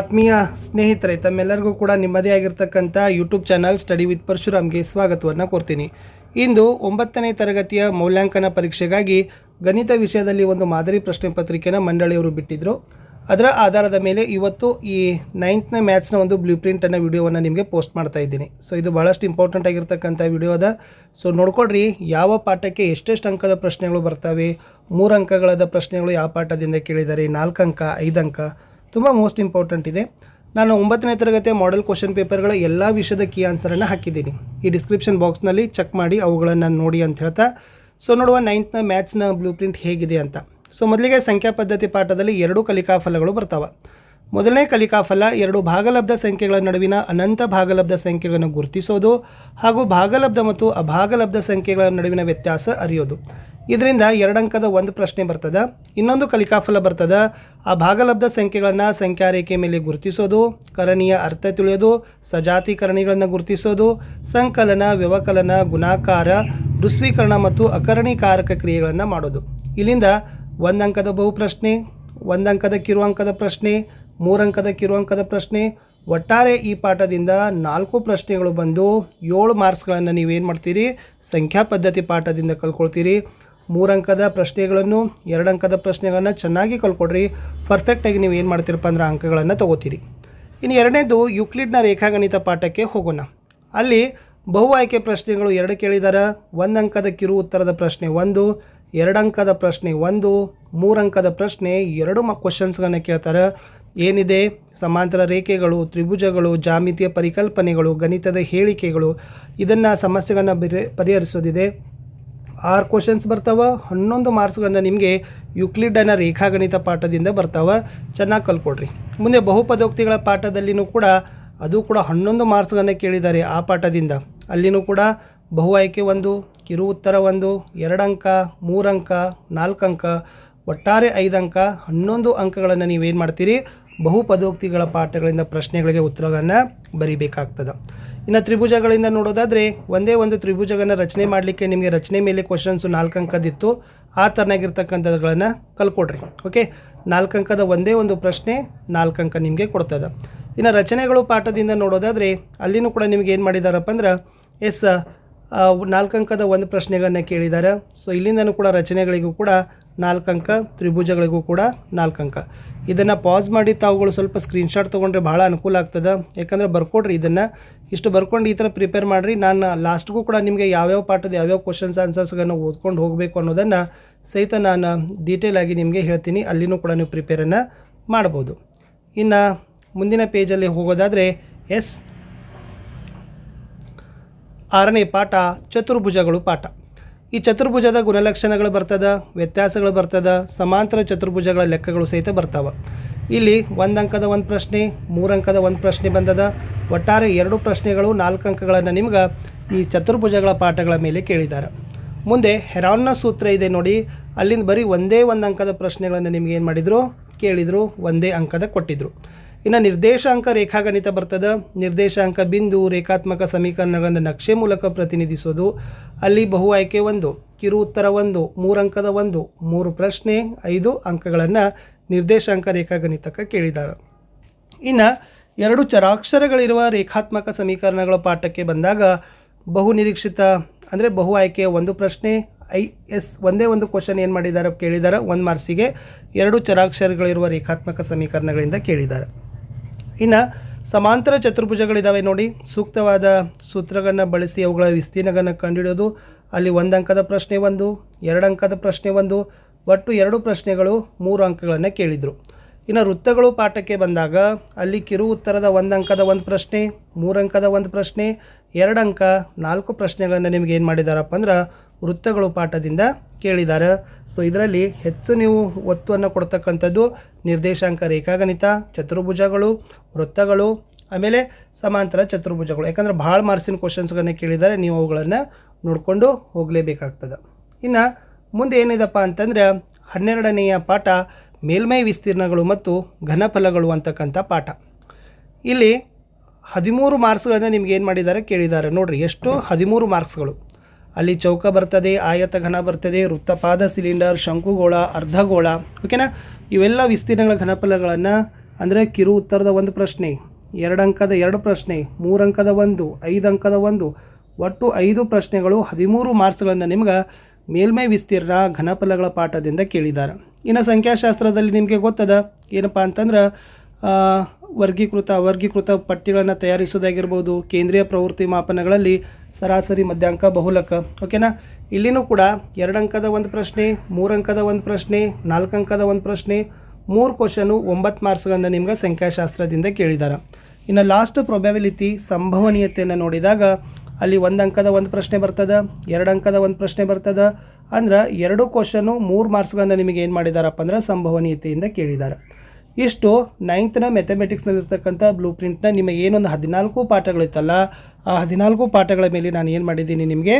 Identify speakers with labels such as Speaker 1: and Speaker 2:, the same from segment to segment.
Speaker 1: ಆತ್ಮೀಯ ಸ್ನೇಹಿತರೆ, ತಮ್ಮೆಲ್ಲರಿಗೂ ಕೂಡ ನಿಮ್ಮದೇ ಆಗಿರ್ತಕ್ಕಂಥ ಯೂಟ್ಯೂಬ್ ಚಾನಲ್ ಸ್ಟಡಿ ವಿತ್ ಪರಶುರಾಮ್ಗೆ ಸ್ವಾಗತವನ್ನು ಕೋರ್ತೀನಿ. ಇಂದು ಒಂಬತ್ತನೇ ತರಗತಿಯ ಮೌಲ್ಯಾಂಕನ ಪರೀಕ್ಷೆಗಾಗಿ ಗಣಿತ ವಿಷಯದಲ್ಲಿ ಒಂದು ಮಾದರಿ ಪ್ರಶ್ನೆ ಪತ್ರಿಕೆನ ಮಂಡಳಿಯವರು ಬಿಟ್ಟಿದ್ದರು ಅದರ ಆಧಾರದ ಮೇಲೆ ಇವತ್ತು ಈ ನೈನ್ತ್ನ ಮ್ಯಾಥ್ಸ್ನ ಒಂದು ಬ್ಲೂ ಪ್ರಿಂಟನ್ನು ವಿಡಿಯೋವನ್ನು ನಿಮಗೆ ಪೋಸ್ಟ್ ಮಾಡ್ತಾ ಇದ್ದೀನಿ. ಸೊ ಇದು ಭಾಳಷ್ಟು ಇಂಪಾರ್ಟೆಂಟ್ ಆಗಿರ್ತಕ್ಕಂಥ ವಿಡಿಯೋ ಅದ. ಸೊ ನೋಡ್ಕೊಡ್ರಿ ಯಾವ ಪಾಠಕ್ಕೆ ಎಷ್ಟೆಷ್ಟು ಅಂಕದ ಪ್ರಶ್ನೆಗಳು ಬರ್ತವೆ, ಮೂರು ಅಂಕಗಳದ ಪ್ರಶ್ನೆಗಳು ಯಾವ ಪಾಠದಿಂದ ಕೇಳಿದ್ದಾರೆ ನಾಲ್ಕು ಅಂಕ, ಐದು ಅಂಕ ತುಂಬ ಮೋಸ್ಟ್ ಇಂಪಾರ್ಟೆಂಟ್ ಇದೆ. ನಾನು ಒಂಬತ್ತನೇ ತರಗತಿಯ ಮಾಡೆಲ್ ಕ್ವಶನ್ ಪೇಪರ್ಗಳ ಎಲ್ಲ ವಿಷಯದ ಕೀ ಆನ್ಸರನ್ನು ಹಾಕಿದ್ದೀನಿ. ಈ ಡಿಸ್ಕ್ರಿಪ್ಷನ್ ಬಾಕ್ಸ್ನಲ್ಲಿ ಚೆಕ್ ಮಾಡಿ ಅವುಗಳನ್ನು ನೋಡಿ ಅಂತ ಹೇಳ್ತಾ. ಸೊ ನೋಡುವ ನೈನ್ತ್ನ ಮ್ಯಾಥ್ಸ್ನ ಬ್ಲೂ ಪ್ರಿಂಟ್ ಹೇಗಿದೆ ಅಂತ. ಸೊ ಮೊದಲಿಗೆ ಸಂಖ್ಯಾ ಪದ್ಧತಿ ಪಾಠದಲ್ಲಿ ಎರಡು ಕಲಿಕಾ ಫಲಗಳು ಬರ್ತಾವೆ. ಮೊದಲನೇ ಕಲಿಕಾ ಫಲ ಎರಡು ಭಾಗಲಬ್ಧ ಸಂಖ್ಯೆಗಳ ನಡುವಿನ ಅನಂತ ಭಾಗಲಬ್ಧ ಸಂಖ್ಯೆಗಳನ್ನು ಗುರುತಿಸೋದು ಹಾಗೂ ಭಾಗಲಬ್ಧ ಮತ್ತು ಅಭಾಗಲಬ್ಧ ಸಂಖ್ಯೆಗಳ ನಡುವಿನ ವ್ಯತ್ಯಾಸ ಅರಿಯೋದು. ಇದರಿಂದ ಎರಡಂಕದ ಒಂದು ಪ್ರಶ್ನೆ ಬರ್ತದೆ. ಇನ್ನೊಂದು ಕಲಿಕಾಫಲ ಬರ್ತದೆ. ಆ ಭಾಗಲಬ್ಧ ಸಂಖ್ಯೆಗಳನ್ನು ಸಂಖ್ಯಾ ರೇಖೆ ಮೇಲೆ ಗುರುತಿಸೋದು, ಕರಣೀಯ ಅರ್ಥ ತಿಳಿಯೋದು, ಸಜಾತೀಕರಣಿಗಳನ್ನು ಗುರುತಿಸೋದು, ಸಂಕಲನ, ವ್ಯವಕಲನ, ಗುಣಾಕಾರ, ಋಸ್ವೀಕರಣ ಮತ್ತು ಅಕರಣೀಕಾರಕ ಕ್ರಿಯೆಗಳನ್ನು ಮಾಡೋದು. ಇಲ್ಲಿಂದ ಒಂದು ಅಂಕದ ಬಹು ಪ್ರಶ್ನೆ ಒಂದು ಅಂಕದ ಕಿರು ಅಂಕದ ಪ್ರಶ್ನೆ, ಮೂರಂಕದ ಕಿರುವಂಕದ ಪ್ರಶ್ನೆ, ಒಟ್ಟಾರೆ ಈ ಪಾಠದಿಂದ ನಾಲ್ಕು ಪ್ರಶ್ನೆಗಳು ಬಂದು ಏಳು ಮಾರ್ಕ್ಸ್ಗಳನ್ನು ನೀವೇನು ಮಾಡ್ತೀರಿ? ಸಂಖ್ಯಾ ಪದ್ಧತಿ ಪಾಠದಿಂದ ಕಲ್ಕೊಳ್ತೀರಿ. ಮೂರು ಅಂಕದ ಪ್ರಶ್ನೆಗಳನ್ನು ಎರಡು ಅಂಕದ ಪ್ರಶ್ನೆಗಳನ್ನು ಚೆನ್ನಾಗಿ ಕಲ್ಕೊಡ್ರಿ ಪರ್ಫೆಕ್ಟಾಗಿ ನೀವು ಏನು ಮಾಡ್ತೀರಪ್ಪ ಅಂದ್ರೆ ಅಂಕಗಳನ್ನು ತಗೋತೀರಿ. ಇನ್ನು ಎರಡನೇದು ಯುಕ್ಲಿಡ್ನ ರೇಖಾಗಣಿತ ಪಾಠಕ್ಕೆ ಹೋಗೋಣ. ಅಲ್ಲಿ ಬಹು ಆಯ್ಕೆ ಪ್ರಶ್ನೆಗಳು ಎರಡು ಕೇಳಿದಾರೆ. ಒಂದು ಅಂಕದ ಕಿರು ಉತ್ತರದ ಪ್ರಶ್ನೆ ಒಂದು ಅಂಕದ ಪ್ರಶ್ನೆ ಒಂದು ಮೂರು ಅಂಕದ ಪ್ರಶ್ನೆ ಎರಡು ಮ ಕ್ವಶನ್ಸ್ಗಳನ್ನ ಕೇಳ್ತಾರೆ. ಏನಿದೆ? ಸಮಾಂತರ ರೇಖೆಗಳು, ತ್ರಿಭುಜಗಳು ಜಾಮಿತಿಯ ಪರಿಕಲ್ಪನೆಗಳು, ಗಣಿತದ ಹೇಳಿಕೆಗಳು, ಇದನ್ನು ಸಮಸ್ಯೆಗಳನ್ನು ಪರಿಹರಿಸೋದಿದೆ. ಆರು ಕ್ವಶನ್ಸ್ ಬರ್ತಾವೆ, ಹನ್ನೊಂದು ಮಾರ್ಕ್ಸ್ಗಳನ್ನು ನಿಮಗೆ ಯುಕ್ಲಿಡನ ರೇಖಾಗಣಿತ ಪಾಠದಿಂದ ಬರ್ತಾವೆ. ಚೆನ್ನಾಗಿ ಕಲ್ಕೊಡ್ರಿ. ಮುಂದೆ ಬಹುಪದೋಕ್ತಿಗಳ ಪಾಠದಲ್ಲಿನೂ ಕೂಡ ಅದು ಕೂಡ ಹನ್ನೊಂದು ಮಾರ್ಕ್ಸ್ಗಳನ್ನು ಕೇಳಿದ್ದಾರೆ ಆ ಪಾಠದಿಂದ. ಅಲ್ಲಿನೂ ಕೂಡ ಬಹು ಆಯ್ಕೆ ಒಂದು, ಕಿರು ಉತ್ತರ ಒಂದು, ಎರಡು ಅಂಕ, ಮೂರು ಅಂಕ, ನಾಲ್ಕು ಅಂಕ, ಒಟ್ಟಾರೆ ಐದು ಅಂಕ, ಹನ್ನೊಂದು ಅಂಕಗಳನ್ನು ನೀವೇನು ಮಾಡ್ತೀರಿ? ಬಹುಪದೋಕ್ತಿಗಳ ಪಾಠಗಳಿಂದ ಪ್ರಶ್ನೆಗಳಿಗೆ ಉತ್ತರಗಳನ್ನು ಬರಿಬೇಕಾಗ್ತದೆ. ಇನ್ನು ತ್ರಿಭುಜಗಳಿಂದ ನೋಡೋದಾದರೆ ಒಂದೇ ಒಂದು ತ್ರಿಭುಜಗಳನ್ನು ರಚನೆ ಮಾಡಲಿಕ್ಕೆ ನಿಮಗೆ ರಚನೆ ಮೇಲೆ ಕ್ವಶನ್ಸು ನಾಲ್ಕು ಅಂಕದಿತ್ತು ಆ ಥರನಾಗಿರ್ತಕ್ಕಂಥದ್ದುಗಳನ್ನು ಕಲ್ಕೊಡ್ರಿ. ಓಕೆ ನಾಲ್ಕು ಅಂಕದ ಒಂದೇ ಒಂದು ಪ್ರಶ್ನೆ ನಾಲ್ಕು ಅಂಕ ನಿಮಗೆ ಕೊಡ್ತದೆ ಇನ್ನು ರಚನೆಗಳು ಪಾಠದಿಂದ ನೋಡೋದಾದರೆ ಅಲ್ಲಿನೂ ಕೂಡ ನಿಮ್ಗೆ ಏನು ಮಾಡಿದಾರಪ್ಪ ಅಂದ್ರೆ ಎಸ್ ನಾಲ್ಕು ಅಂಕದ ಒಂದು ಪ್ರಶ್ನೆಗಳನ್ನು ಕೇಳಿದ್ದಾರೆ ಸೊ ಇಲ್ಲಿಂದನೂ ಕೂಡ ರಚನೆಗಳಿಗೂ ಕೂಡ ನಾಲ್ಕು ಅಂಕ ತ್ರಿಭುಜಗಳಿಗೂ ಕೂಡ ನಾಲ್ಕು ಅಂಕ ಇದನ್ನು ಪಾಸ್ ಮಾಡಿ ತಾವುಗಳು ಸ್ವಲ್ಪ ಸ್ಕ್ರೀನ್ಶಾಟ್ ತೊಗೊಂಡ್ರೆ ಭಾಳ ಅನುಕೂಲ ಆಗ್ತದೆ. ಯಾಕಂದರೆ ಬರ್ಕೊಡ್ರಿ ಇದನ್ನು. ಇಷ್ಟು ಬರ್ಕೊಂಡು ಈ ಥರ ಪ್ರಿಪೇರ್ ಮಾಡಿರಿ. ನಾನು ಲಾಸ್ಟ್ಗೂ ಕೂಡ ನಿಮಗೆ ಯಾವ್ಯಾವ ಪಾಠದ ಯಾವ್ಯಾವ ಕ್ವಶನ್ಸ್ ಆನ್ಸರ್ಸ್ಗಳನ್ನು ಓದ್ಕೊಂಡು ಹೋಗಬೇಕು ಅನ್ನೋದನ್ನು ಸಹಿತ ನಾನು ಡೀಟೇಲ್ ಆಗಿ ನಿಮಗೆ ಹೇಳ್ತೀನಿ. ಅಲ್ಲಿನೂ ಕೂಡ ನೀವು ಪ್ರಿಪೇರನ್ನು ಮಾಡ್ಬೋದು. ಇನ್ನು ಮುಂದಿನ ಪೇಜಲ್ಲಿ ಹೋಗೋದಾದರೆ ಎಸ್ ಆರನೇ ಪಾಠ, ಚತುರ್ಭುಜಗಳು ಪಾಠ. ಈ ಚತುರ್ಭುಜದ ಗುಣಲಕ್ಷಣಗಳು ಬರ್ತದ, ವ್ಯತ್ಯಾಸಗಳು ಬರ್ತದ, ಸಮಾಂತರ ಚತುರ್ಭುಜಗಳ ಲೆಕ್ಕಗಳು ಸಹಿತ ಬರ್ತಾವೆ. ಇಲ್ಲಿ ಒಂದು ಅಂಕದ ಒಂದು ಪ್ರಶ್ನೆ, ಮೂರು ಅಂಕದ ಒಂದು ಪ್ರಶ್ನೆ ಬಂದದ. ಒಟ್ಟಾರೆ ಎರಡು ಪ್ರಶ್ನೆಗಳು, ನಾಲ್ಕು ಅಂಕಗಳನ್ನು ನಿಮ್ಗೆ ಈ ಚತುರ್ಭುಜಗಳ ಪಾಠಗಳ ಮೇಲೆ ಕೇಳಿದ್ದಾರೆ ಮುಂದೆ ಹೆರಾನ್ನ ಸೂತ್ರ ಇದೆ ನೋಡಿ, ಅಲ್ಲಿಂದ ಬರೀ ಒಂದೇ ಒಂದು ಅಂಕದ ಪ್ರಶ್ನೆಗಳನ್ನು ನಿಮ್ಗೆ ಏನು ಮಾಡಿದರು? ಕೇಳಿದರು, ಒಂದೇ ಅಂಕದ ಕೊಟ್ಟಿದ್ರು. ಇನ್ನು ನಿರ್ದೇಶಾಂಕ ರೇಖಾಗಣಿತ ಬರ್ತದೆ. ನಿರ್ದೇಶಾಂಕ ಬಿಂದು ರೇಖಾತ್ಮಕ ಸಮೀಕರಣಗಳನ್ನು ನಕ್ಷೆ ಮೂಲಕ ಪ್ರತಿನಿಧಿಸೋದು. ಅಲ್ಲಿ ಬಹು ಆಯ್ಕೆ ಒಂದು, ಕಿರು ಉತ್ತರ ಒಂದು, ಮೂರು ಅಂಕದ ಒಂದು, ಮೂರು ಪ್ರಶ್ನೆ, ಐದು ಅಂಕಗಳನ್ನು ನಿರ್ದೇಶಾಂಕ ರೇಖಾಗಣಿತಕ್ಕೆ ಕೇಳಿದ್ದಾರೆ ಇನ್ನು ಎರಡು ಚರಾಕ್ಷರಗಳಿರುವ ರೇಖಾತ್ಮಕ ಸಮೀಕರಣಗಳ ಪಾಠಕ್ಕೆ ಬಂದಾಗ ಬಹು ನಿರೀಕ್ಷಿತ ಅಂದರೆ ಬಹು ಆಯ್ಕೆಯ ಒಂದು ಪ್ರಶ್ನೆ, ಐ ಎಸ್ ಒಂದೇ ಒಂದು ಕ್ವಶನ್ ಏನು ಮಾಡಿದ್ದಾರೆ ಕೇಳಿದ್ದಾರೆ ಒಂದು ಮಾರ್ಕ್ಸಿಗೆ ಎರಡು ಚರಾಕ್ಷರಗಳಿರುವ ರೇಖಾತ್ಮಕ ಸಮೀಕರಣಗಳಿಂದ ಕೇಳಿದ್ದಾರೆ ಇನ್ನು ಸಮಾಂತರ ಚತುರ್ಭುಜಗಳಿದ್ದಾವೆ ನೋಡಿ. ಸೂಕ್ತವಾದ ಸೂತ್ರಗಳನ್ನು ಬಳಸಿ ಅವುಗಳ ವಿಸ್ತೀರ್ಣಗಳನ್ನು ಕಂಡುಹಿಡಿಯೋದು. ಅಲ್ಲಿ ಒಂದು ಅಂಕದ ಪ್ರಶ್ನೆ ಒಂದು, ಎರಡು ಅಂಕದ ಪ್ರಶ್ನೆ ಒಂದು, ಒಟ್ಟು ಎರಡು ಪ್ರಶ್ನೆಗಳು ಮೂರು ಅಂಕಗಳನ್ನು ಕೇಳಿದರು. ಇನ್ನು ವೃತ್ತಗಳು ಪಾಠಕ್ಕೆ ಬಂದಾಗ ಅಲ್ಲಿ ಕಿರು ಉತ್ತರದ ಒಂದು ಅಂಕದ ಒಂದು ಪ್ರಶ್ನೆ, ಮೂರು ಅಂಕದ ಒಂದು ಪ್ರಶ್ನೆ, ಎರಡು ಅಂಕ ನಾಲ್ಕು ಪ್ರಶ್ನೆಗಳನ್ನು ನಿಮಗೆ ಏನು ಮಾಡಿದಾರಪ್ಪ ಅಂದ್ರೆ ವೃತ್ತಗಳು ಪಾಠದಿಂದ ಕೇಳಿದ್ದಾರೆ ಸೊ ಇದರಲ್ಲಿ ಹೆಚ್ಚು ನೀವು ಒತ್ತನ್ನು ಕೊಡ್ತಕ್ಕಂಥದ್ದು ನಿರ್ದೇಶಾಂಕ ರೇಖಾಗಣಿತ, ಚತುರ್ಭುಜಗಳು, ವೃತ್ತಗಳು, ಆಮೇಲೆ ಸಮಾಂತರ ಚತುರ್ಭುಜಗಳು. ಯಾಕಂದ್ರೆ ಭಾಳ ಮಾರ್ಸಿನ ಕ್ವಶನ್ಸ್ಗಳನ್ನ ಕೇಳಿದ್ದಾರೆ ನೀವು ಅವುಗಳನ್ನು ನೋಡಿಕೊಂಡು ಹೋಗಲೇಬೇಕಾಗ್ತದೆ. ಇನ್ನು ಮುಂದೆ ಏನಿದೆಪ್ಪ ಅಂತಂದರೆ ಹನ್ನೆರಡನೆಯ ಪಾಠ ಮೇಲ್ಮೈ ವಿಸ್ತೀರ್ಣಗಳು ಮತ್ತು ಘನಫಲಗಳು ಅಂತಕ್ಕಂಥ ಪಾಠ. ಇಲ್ಲಿ ಹದಿಮೂರು ಮಾರ್ಕ್ಸ್ಗಳನ್ನು ನಿಮ್ಗೆ ಏನು ಮಾಡಿದ್ದಾರೆ ಕೇಳಿದ್ದಾರೆ ನೋಡಿರಿ, ಎಷ್ಟು ಹದಿಮೂರು ಮಾರ್ಕ್ಸ್ಗಳು ಅಲ್ಲಿ ಚೌಕ ಬರ್ತದೆ, ಆಯತ ಘನ ಬರ್ತದೆ, ವೃತ್ತಪಾದ ಸಿಲಿಂಡರ್, ಶಂಕುಗೋಳ, ಅರ್ಧಗೋಳ ಓಕೆನಾ ಇವೆಲ್ಲ ವಿಸ್ತೀರ್ಣಗಳ ಘನಫಲಗಳನ್ನು, ಅಂದರೆ ಕಿರು ಉತ್ತರದ ಒಂದು ಪ್ರಶ್ನೆ, ಎರಡು ಅಂಕದ ಎರಡು ಪ್ರಶ್ನೆ, ಮೂರು ಅಂಕದ ಒಂದು, ಐದು ಅಂಕದ ಒಂದು, ಒಟ್ಟು ಐದು ಪ್ರಶ್ನೆಗಳು ಹದಿಮೂರು ಮಾರ್ಕ್ಸ್ಗಳನ್ನು ನಿಮ್ಗೆ ಮೇಲ್ಮೈ ವಿಸ್ತೀರ್ಣ ಘನಫಲಗಳ ಪಾಠದಿಂದ ಕೇಳಿದ್ದಾರೆ ಇನ್ನು ಸಂಖ್ಯಾಶಾಸ್ತ್ರದಲ್ಲಿ ನಿಮಗೆ ಗೊತ್ತದ, ಏನಪ್ಪ ಅಂತಂದ್ರೆ ವರ್ಗೀಕೃತ ವರ್ಗೀಕೃತ ಪಟ್ಟಿಗಳನ್ನು ತಯಾರಿಸೋದಾಗಿರ್ಬೋದು, ಕೇಂದ್ರೀಯ ಪ್ರವೃತ್ತಿ ಮಾಪನಗಳಲ್ಲಿ ಸರಾಸರಿ ಮಧ್ಯಾಂಕ ಬಹುಲಕ. ಓಕೆನಾ ಇಲ್ಲಿನೂ ಕೂಡ ಎರಡು ಅಂಕದ ಒಂದು ಪ್ರಶ್ನೆ ಮೂರು ಅಂಕದ ಒಂದು ಪ್ರಶ್ನೆ ನಾಲ್ಕು ಅಂಕದ ಒಂದು ಪ್ರಶ್ನೆ, ಮೂರು ಕ್ವಶನು ಒಂಬತ್ತು ಮಾರ್ಕ್ಸ್ಗಳನ್ನು ನಿಮ್ಗೆ ಸಂಖ್ಯಾಶಾಸ್ತ್ರದಿಂದ ಕೇಳಿದ್ದಾರೆ ಇನ್ನು ಲಾಸ್ಟ್ ಪ್ರೊಬ್ಯಾಬಿಲಿಟಿ ಸಂಭವನೀಯತೆಯನ್ನು ನೋಡಿದಾಗ ಅಲ್ಲಿ ಒಂದು ಅಂಕದ ಒಂದು ಪ್ರಶ್ನೆ ಬರ್ತದೆ ಎರಡು ಅಂಕದ ಒಂದು ಪ್ರಶ್ನೆ ಬರ್ತದೆ, ಅಂದ್ರೆ ಎರಡು ಕ್ವಶನು ಮೂರು ಮಾರ್ಕ್ಸ್ಗಳನ್ನು ನಿಮಗೆ ಏನು ಮಾಡಿದಾರಪ್ಪ ಅಂದ್ರೆ ಸಂಭವನೀಯತೆಯಿಂದ ಕೇಳಿದ್ದಾರೆ ಇಷ್ಟು ನೈನ್ತ್ನ ಮೆಥಮೆಟಿಕ್ಸ್ನಲ್ಲಿರ್ತಕ್ಕಂಥ ಬ್ಲೂ ಪ್ರಿಂಟ್ನ ನಿಮಗೆ ಏನೊಂದು ಹದಿನಾಲ್ಕು ಪಾಠಗಳಿತ್ತಲ್ಲ ಆ ಹದಿನಾಲ್ಕು ಪಾಠಗಳ ಮೇಲೆ ನಾನು ಏನು ಮಾಡಿದ್ದೀನಿ ನಿಮಗೆ?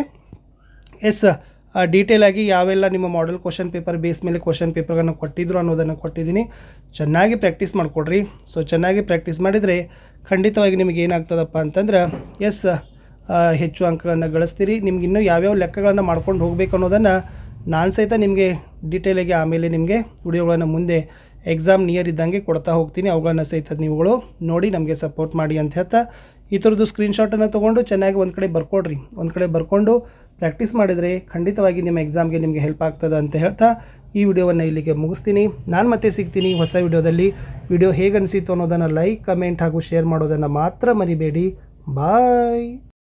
Speaker 1: ಎಸ್ ಡೀಟೇಲ್ ಆಗಿ ಯಾವೆಲ್ಲ ನಿಮ್ಮ ಮಾಡೆಲ್ ಕ್ವಶನ್ ಪೇಪರ್ ಬೇಸ್ ಮೇಲೆ ಕ್ವಶನ್ ಪೇಪರ್ಗಳನ್ನು ಕೊಟ್ಟಿದ್ರು ಅನ್ನೋದನ್ನು ಕೊಟ್ಟಿದ್ದೀನಿ. ಚೆನ್ನಾಗಿ ಪ್ರಾಕ್ಟೀಸ್ ಮಾಡಿಕೊಡ್ರಿ. ಸೊ ಚೆನ್ನಾಗಿ ಪ್ರಾಕ್ಟೀಸ್ ಮಾಡಿದರೆ ಖಂಡಿತವಾಗಿ ನಿಮಗೆ ಏನಾಗ್ತದಪ್ಪ ಅಂತಂದ್ರೆ, ಎಸ್ ಹೆಚ್ಚು ಅಂಕಗಳನ್ನು ಗಳಿಸ್ತೀರಿ. ನಿಮ್ಗೆ ಇನ್ನೂ ಯಾವ್ಯಾವ ಲೆಕ್ಕಗಳನ್ನು ಮಾಡ್ಕೊಂಡು ಹೋಗಬೇಕು ಅನ್ನೋದನ್ನು ನಾನು ಸಹಿತ ನಿಮಗೆ ಡೀಟೇಲಾಗಿ ಆಮೇಲೆ ನಿಮಗೆ ವಿಡಿಯೋಗಳನ್ನು ಮುಂದೆ ಎಕ್ಸಾಮ್ ನಿಯರ್ ಇದ್ದಂಗೆ ಕೊಡ್ತಾ ಹೋಗ್ತೀನಿ. ಅವುಗಳನ್ನು ಸಹಿತ ನೀವುಗಳು ನೋಡಿ ನಮಗೆ ಸಪೋರ್ಟ್ ಮಾಡಿ ಅಂತ ಹೇಳ್ತಾ ಈ ಥರದ್ದು ಸ್ಕ್ರೀನ್ಶಾಟನ್ನು ತೊಗೊಂಡು ಚೆನ್ನಾಗಿ ಒಂದು ಕಡೆ ಬರ್ಕೊಡ್ರಿ. ಒಂದು ಕಡೆ ಬರ್ಕೊಂಡು ಪ್ರಾಕ್ಟೀಸ್ ಮಾಡಿದರೆ ಖಂಡಿತವಾಗಿ ನಿಮ್ಮ ಎಕ್ಸಾಮ್ಗೆ ನಿಮಗೆ ಹೆಲ್ಪ್ ಆಗ್ತದೆ ಅಂತ ಹೇಳ್ತಾ ಈ ವಿಡಿಯೋವನ್ನು ಇಲ್ಲಿಗೆ ಮುಗಿಸ್ತೀನಿ. ನಾನು ಮತ್ತೆ ಸಿಗ್ತೀನಿ ಹೊಸ ವಿಡಿಯೋದಲ್ಲಿ. ವಿಡಿಯೋ ಹೇಗೆ ಅನಿಸಿತ್ತು ಅನ್ನೋದನ್ನು ಲೈಕ್ ಕಮೆಂಟ್ ಹಾಗೂ ಶೇರ್ ಮಾಡೋದನ್ನು ಮಾತ್ರ ಮರಿಬೇಡಿ. ಬಾಯ್